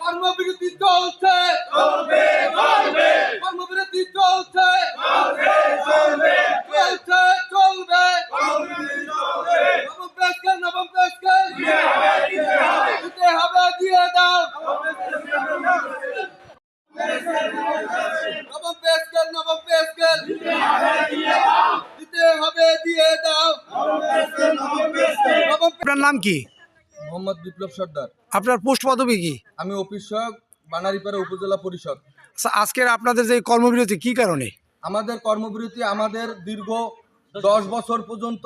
কর্মবিরতি চলছে। কর্মবিরতি চলছে। চলবে। দিতে হবে, দিয়ে দাও। নবম প্রেসকে নবম প্রেসকে। দিতে হবে, দিয়ে দাও। আপনার নাম কি? মোহাম্মদ বিপ্লব সর্দার। আপনার পোস্ট পদবি কি? আমি অফিস বানারীপাড়া উপজেলা পরিষদ। আচ্ছা, আজকের আপনাদের যে কর্মবিরতি কি কারণে? আমাদের কর্মবিরতি আমাদের দীর্ঘ দশ বছর পর্যন্ত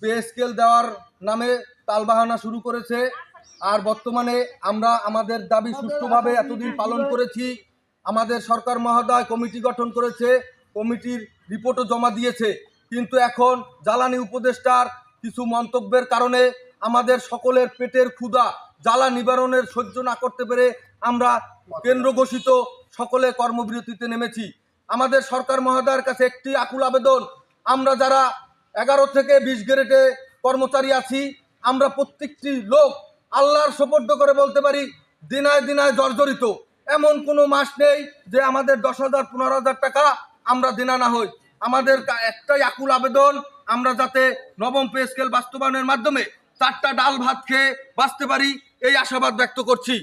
পে স্কেল দেওয়ার নামে তালবাহানা শুরু করেছে। আর বর্তমানে আমরা আমাদের দাবি সুষ্ঠুভাবে এতদিন পালন করেছি। আমাদের সরকার মহোদয় কমিটি গঠন করেছে কমিটির রিপোর্টও জমা দিয়েছে। কিন্তু এখন জ্বালানি উপদেষ্টার কিছু মন্তব্যের কারণে আমাদের সকলের পেটের ক্ষুধা, জ্বালা নিবারণের সহ্য না করতে পেরে আমরা কেন্দ্র ঘোষিত সকলে কর্মবিরতিতে নেমেছি। আমাদের সরকার মহোদয়ের কাছে একটি আকুল আবেদন, আমরা যারা এগারো থেকে বিশ গ্রেডে কর্মচারী আছি, আমরা প্রত্যেকটি লোক আল্লাহর সপর্দ করে বলতে পারি, দিনায় দিনায় জর্জরিত। এমন কোনো মাস নেই যে আমাদের দশ হাজার, পনেরো হাজার টাকা আমরা দেনা না হই। আমাদের একটাই আকুল আবেদন, আমরা যাতে নবম পে স্কেল বাস্তবায়নের মাধ্যমে চারটা ডাল ভাত খেয়ে বাঁচতে পারি এই আশাবাদ ব্যক্ত করছি।